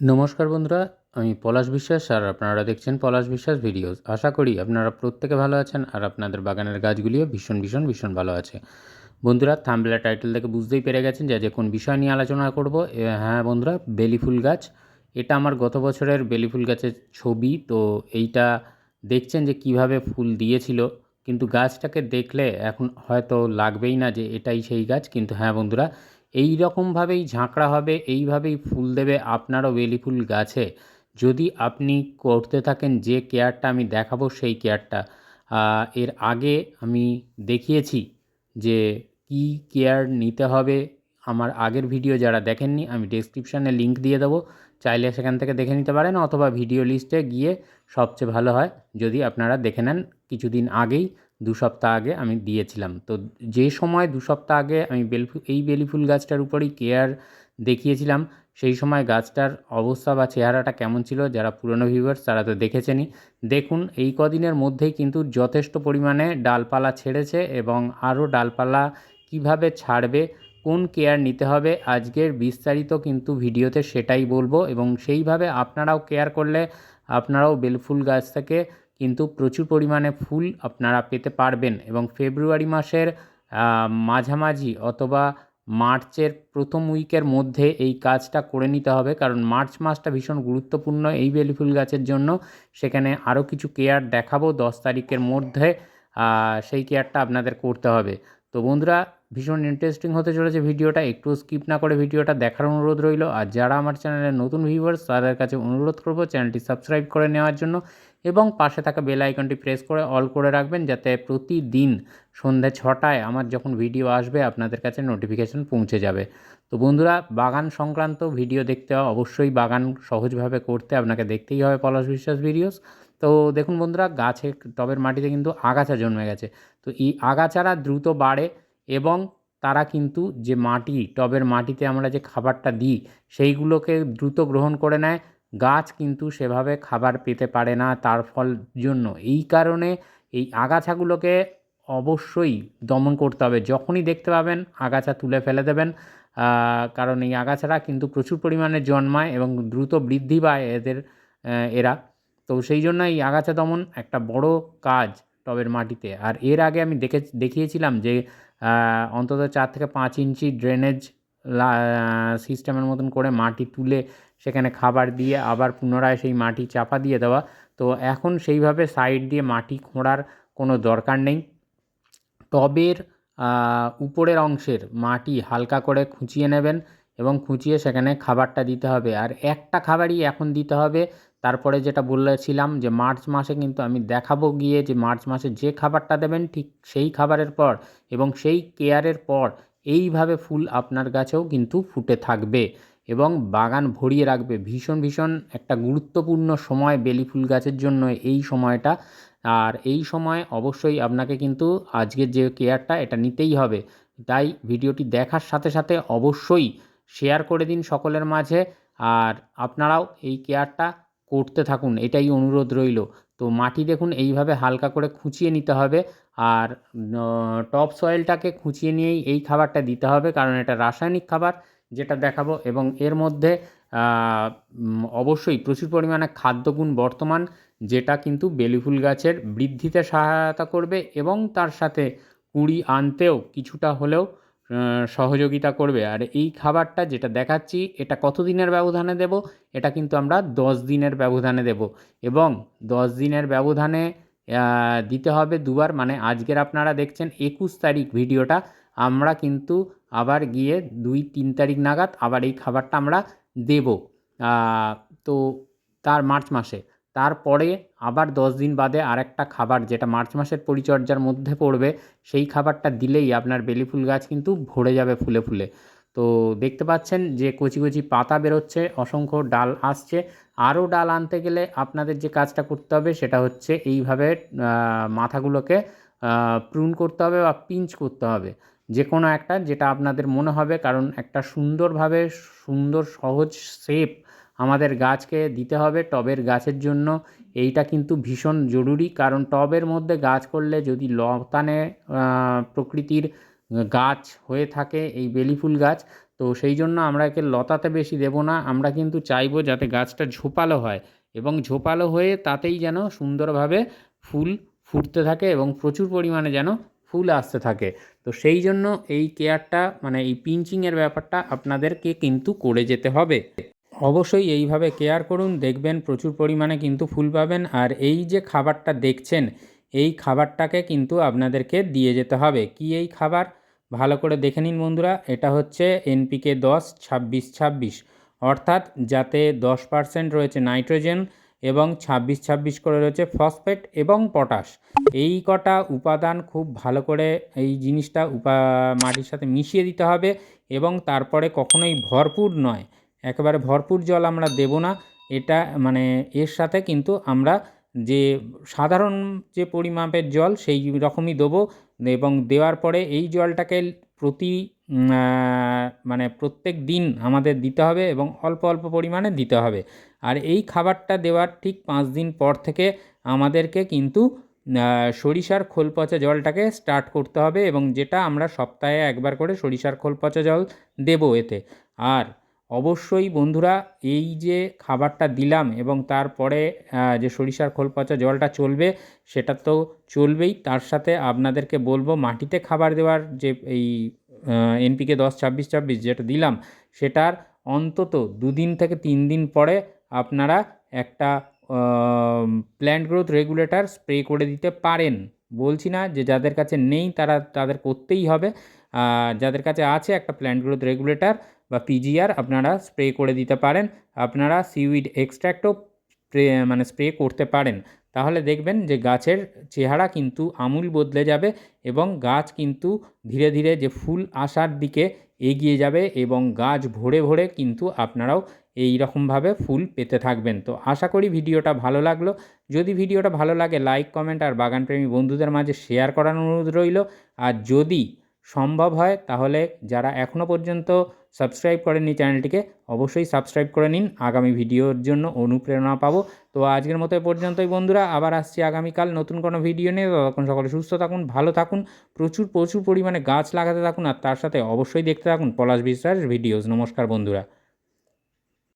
নমস্কার বন্ধুরা, আমি পলাশ বিশ্বাস আর আপনারা দেখছেন পলাশ বিশ্বাস ভিডিওস। আশা করি আপনারা প্রত্যেকে ভালো আছেন আর আপনাদের বাগানের গাছগুলিও ভীষণ ভীষণ ভীষণ ভালো আছে। বন্ধুরা থাম্বলা টাইটেল থেকে বুঝতেই পেরে গেছেন যে কোন বিষয় নিয়ে আলোচনা করব। হ্যাঁ বন্ধুরা, বেলি ফুল গাছ। এটা আমার গত বছরের বেলি ফুল গাছের ছবি, তো এইটা দেখছেন যে কীভাবে ফুল দিয়েছিল। কিন্তু গাছটাকে দেখলে এখন হয়তো লাগবেই না যে এটাই সেই গাছ। কিন্তু হ্যাঁ বন্ধুরা এই রকমভাবেই ঝাঁকড়া হবে এইভাবেই ফুল দেবে আপনারও বেলি ফুল গাছে। যদি আপনি করতে থাকেন যে কেয়ারটা আমি দেখাবো সেই কেয়ারটা এর আগে আমি দেখিয়েছি যে কি কেয়ার নিতে হবে। আমার আগের ভিডিও যারা দেখেননি, আমি ডেসক্রিপশানে লিংক দিয়ে দেবো। চাইলে সেখান থেকে দেখে নিতে পারেন অথবা ভিডিও লিস্টে গিয়ে সবচেয়ে ভালো হয় যদি আপনারা দেখে নেন। কিছুদিন আগেই দু সপ্তাহ আগে আমি দিয়েছিলাম। তো যে সময় দু সপ্তাহ আগে আমি বেলফু, এই বেলি ফুল গাছটার উপরেই কেয়ার দেখিয়েছিলাম, সেই সময় গাছটার অবস্থা বা চেহারাটা কেমন ছিল যারা পুরনো ভিউয়ার্স তারা তো দেখেছেনই। দেখুন, এই কদিনের মধ্যেই কিন্তু যথেষ্ট পরিমাণে ডালপালা ছেড়েছে এবং আরও ডালপালা কীভাবে ছাড়বে, কোন কেয়ার নিতে হবে, আজকের বিস্তারিত কিন্তু ভিডিওতে সেটাই বলব এবং সেইভাবে আপনারাও কেয়ার করলে আপনারাও বেলফুল গাছ থেকে কিন্তু প্রচুর পরিমাণে ফুল আপনারা পেতে পারবেন এবং ফেব্রুয়ারি মাসের মাঝামাঝি অথবা মার্চের প্রথম উইকের মধ্যে এই কাজটা করে নিতে হবে। কারণ মার্চ মাসটা ভীষণ গুরুত্বপূর্ণ এই বেলি ফুল গাছের জন্য। সেখানে আরও কিছু কেয়ার দেখাবো দশ তারিখের মধ্যে সেই কেয়ারটা আপনাদের করতে হবে। তো বন্ধুরা, ভীষণ ইন্টারেস্টিং হতে চলেছে ভিডিওটা। একটু স্কিপ না করে ভিডিওটা দেখার অনুরোধ রইল। আর যারা আমার চ্যানেলের নতুন ভিউয়ার্স তাদের কাছে অনুরোধ করব চ্যানেলটি সাবস্ক্রাইব করে নেওয়ার জন্য। এবং পাশে থাকা বেল আইকনটি প্রেস করে অল করে রাখবেন যাতে প্রতিদিন সন্ধ্যে ছটায় আমার যখন ভিডিও আসবে, আপনাদের কাছে নোটিফিকেশান পৌঁছে যাবে। তো বন্ধুরা, বাগান সংক্রান্ত ভিডিও দেখতে অবশ্যই বাগান সহজভাবে করতে আপনাকে দেখতেই হবে পলাশ বিশ্বাস ভিডিওস তো দেখুন বন্ধুরা, গাছে টবের মাটিতে কিন্তু আগাছা জন্মে গেছে। তো এই আগাছারা দ্রুত বাড়ে এবং তারা কিন্তু যে মাটি, টবের মাটিতে আমরা যে খাবারটা দিই, সেইগুলোকে দ্রুত গ্রহণ করে নেয়। গাছ কিন্তু সেভাবে খাবার পেতে পারে না তার ফল জন্য। এই কারণে এই আগাছাগুলোকে অবশ্যই দমন করতে হবে। যখনই দেখতে পাবেন আগাছা তুলে ফেলে দেবেন কারণ এই আগাছারা কিন্তু প্রচুর পরিমাণে জন্মায় এবং দ্রুত বৃদ্ধি পায় এদের এরা। তো সেই জন্য এই আগাছা দমন একটা বড় কাজ টবের মাটিতে। আর এর আগে আমি দেখে, দেখিয়েছিলাম যে অন্তত চার থেকে পাঁচ ইঞ্চি ড্রেনেজ সিস্টেমের মতন করে মাটি তুলে সেখানে খাবার দিয়ে আবার পুনরায় সেই মাটি চাপা দিয়ে দেওয়া। তো এখন সেইভাবে সাইড দিয়ে মাটি খোঁড়ার কোনো দরকার নেই। টবের উপরের অংশের মাটি হালকা করে খুঁচিয়ে নেবেন এবং খুঁচিয়ে সেখানে খাবারটা দিতে হবে। আর একটা খাবারই এখন দিতে হবে। তারপরে যেটা বলেছিলাম যে মার্চ মাসে কিন্তু আমি দেখাবো গিয়ে যে মার্চ মাসে যে খাবারটা দেবেন ঠিক সেই খাবারের পর এবং সেই কেয়ারের পর এইভাবে ফুল আপনার গাছেও কিন্তু ফুটে থাকবে। এবং বাগান ভরিয়ে রাখবে। ভীষণ ভীষণ একটা গুরুত্বপূর্ণ সময় বেলি ফুল গাছের জন্য এই সময়টা। আর এই সময় অবশ্যই আপনাকে কিন্তু আজকের যে কেয়ারটা, এটা নিতেই হবে। তাই ভিডিওটি দেখার সাথে সাথে অবশ্যই শেয়ার করে দিন সকলের মাঝে। আর আপনারাও এই কেয়ারটা করতে থাকুন, এটাই অনুরোধ রইল। তো মাটি দেখুন, এইভাবে হালকা করে খুঁচিয়ে নিতে হবে। আর টপ সয়েলটাকে খুঁচিয়ে নিয়েই এই খাবারটা দিতে হবে, কারণ এটা রাসায়নিক খাবার। যেটা দেখাবো এবং এর মধ্যে অবশ্যই প্রচুর পরিমাণে খাদ্যগুণ বর্তমান, যেটা কিন্তু বেলি ফুল গাছের বৃদ্ধিতে সহায়তা করবে এবং তার সাথে কুঁড়ি আনতেও কিছুটা হলেও সহযোগিতা করবে। আর এই খাবারটা যেটা দেখাচ্ছি, এটা কত দিনের ব্যবধানে দেব? এটা কিন্তু আমরা দশ দিনের ব্যবধানে দেব। এবং দশ দিনের ব্যবধানে দিতে হবে দুবার। মানে আজকের আপনারা দেখছেন একুশ তারিখ ভিডিওটা। আমরা কিন্তু আবার গিয়ে দুই, তিন তারিখ নাগাদ আবার এই খাবারটা আমরা দেব। তো তার মার্চ মাসে। তারপরে আবার দশ দিন বাদে আরেকটা খাবার যেটা মার্চ মাসের পরিচর্যার মধ্যে পড়বে, সেই খাবারটা দিলেই আপনার বেলি ফুল গাছ কিন্তু ভরে যাবে ফুলে ফুলে। তো দেখতে পাচ্ছেন যে কচি কচি পাতা বেরোচ্ছে, অসংখ্য ডাল আসছে। আরও ডাল আনতে গেলে আপনাদের যে কাজটা করতে হবে সেটা হচ্ছে এইভাবে মাথাগুলোকে প্রুন করতে হবে বা পিঞ্চ করতে হবে। যে কোনো একটা যেটা আপনাদের মনে হবে, কারণ একটা সুন্দরভাবে সুন্দর সহজ শেপ আমাদের গাছকে দিতে হবে। টবের গাছের জন্য এইটা কিন্তু ভীষণ জরুরি, কারণ টবের মধ্যে গাছ করলে যদি লতানে প্রকৃতির গাছ হয়ে থাকে এই বেলি ফুল গাছ, তো সেই জন্য আমরা একে লতাতে বেশি দেবো না। আমরা কিন্তু চাইব যাতে গাছটা ঝোপালো হয় এবং ঝোপালো হয়ে তাতেই যেন সুন্দরভাবে ফুল ফুটতে থাকে এবং প্রচুর পরিমাণে যেন ফুল আসতে থাকে। তো সেই জন্য এই কেয়ারটা মানে এই পিঞ্চিংয়ের ব্যাপারটা আপনাদেরকে কিন্তু করে যেতে হবে। অবশ্যই এইভাবে কেয়ার করুন, দেখবেন প্রচুর পরিমাণে কিন্তু ফুল পাবেন। আর এই যে খাবারটা দেখছেন, এই খাবারটাকে কিন্তু আপনাদেরকে দিয়ে যেতে হবে। কি এই খাবার? ভালো করে দেখে নিন বন্ধুরা, এটা হচ্ছে এনপিকে দশ ছাব্বিশ ছাব্বিশ। অর্থাৎ যাতে দশ পার্সেন্ট রয়েছে নাইট্রোজেন এবং ছাব্বিশ ছাব্বিশ করে রয়েছে ফসফেট এবং পটাশ। এই কটা উপাদান খুব ভালো করে এই জিনিসটা উপা মাটির সাথে মিশিয়ে দিতে হবে এবং তারপরে কখনোই ভরপুর নয়। একেবারে ভরপুর জল আমরা দেব না। এটা মানে এর সাথে কিন্তু আমরা যে সাধারণ যে পরিমাপের জল সেই রকমই দেবো এবং দেওয়ার পরে এই জলটাকে প্রতি মানে প্রত্যেক দিন আমাদের দিতে হবে এবং অল্প অল্প পরিমাণে দিতে হবে। আর এই খাবারটা দেওয়ার ঠিক পাঁচ দিন পর থেকে আমাদেরকে কিন্তু সরিষার খোল পচা জলটাকে স্টার্ট করতে হবে এবং যেটা আমরা সপ্তাহে একবার করে সরিষার খোল পচা জল দেবো এতে। আর অবশ্যই বন্ধুরা এই যে খাবারটা দিলাম এবং তারপরে যে সরিষার খোল পচা জলটা চলবে, সেটা তো চলবেই। তার সাথে আপনাদেরকে বলব, মাটিতে খাবার দেওয়ার যে এই এনপিকে দশ ছাব্বিশ ছাব্বিশ যেটা দিলাম, সেটার অন্তত দুদিন থেকে তিন দিন পরে আপনারা একটা প্ল্যান্ট গ্রোথ রেগুলেটর স্প্রে করে দিতে পারেন। বলছি না যে যাদের কাছে নেই, তারা তাদের করতেই হবে। যাদের কাছে আছে একটা প্ল্যান্ট গ্রোথ রেগুলেটর বা পিজিআর আপনারা স্প্রে করে দিতে পারেন। আপনারা সিউইড এক্সট্র্যাক্টও মানে স্প্রে করতে পারেন। তাহলে দেখবেন যে গাছের চেহারা কিন্তু আমূল বদলে যাবে এবং গাছ কিন্তু ধীরে ধীরে যে ফুল আসার দিকে এগিয়ে যাবে এবং গাছ ভরে ভরে কিন্তু আপনারাও এই রকমভাবে ফুল পেতে থাকবেন। তো আশা করি ভিডিওটা ভালো লাগল। যদি ভিডিওটা ভালো লাগে লাইক কমেন্ট আর বাগানপ্রেমী বন্ধুদের মাঝে শেয়ার করার অনুরোধ রইল। আর যদি সম্ভব হয়, তাহলে যারা এখনও পর্যন্ত সাবস্ক্রাইব করেননি চ্যানেলটিকে অবশ্যই সাবস্ক্রাইব করে নিন। আগামী ভিডিওর জন্য অনুপ্রেরণা পাবো। তো আজকের মতো পর্যন্তই বন্ধুরা, আবার আসছি আগামীকাল নতুন কোনো ভিডিও নিয়ে। ততক্ষণ সকলে সুস্থ থাকুন, ভালো থাকুন, প্রচুর প্রচুর পরিমাণে গাছ লাগাতে থাকুন, আর তার সাথে অবশ্যই দেখতে থাকুন পলাশ বিশ্বাস ভিডিওস নমস্কার বন্ধুরা।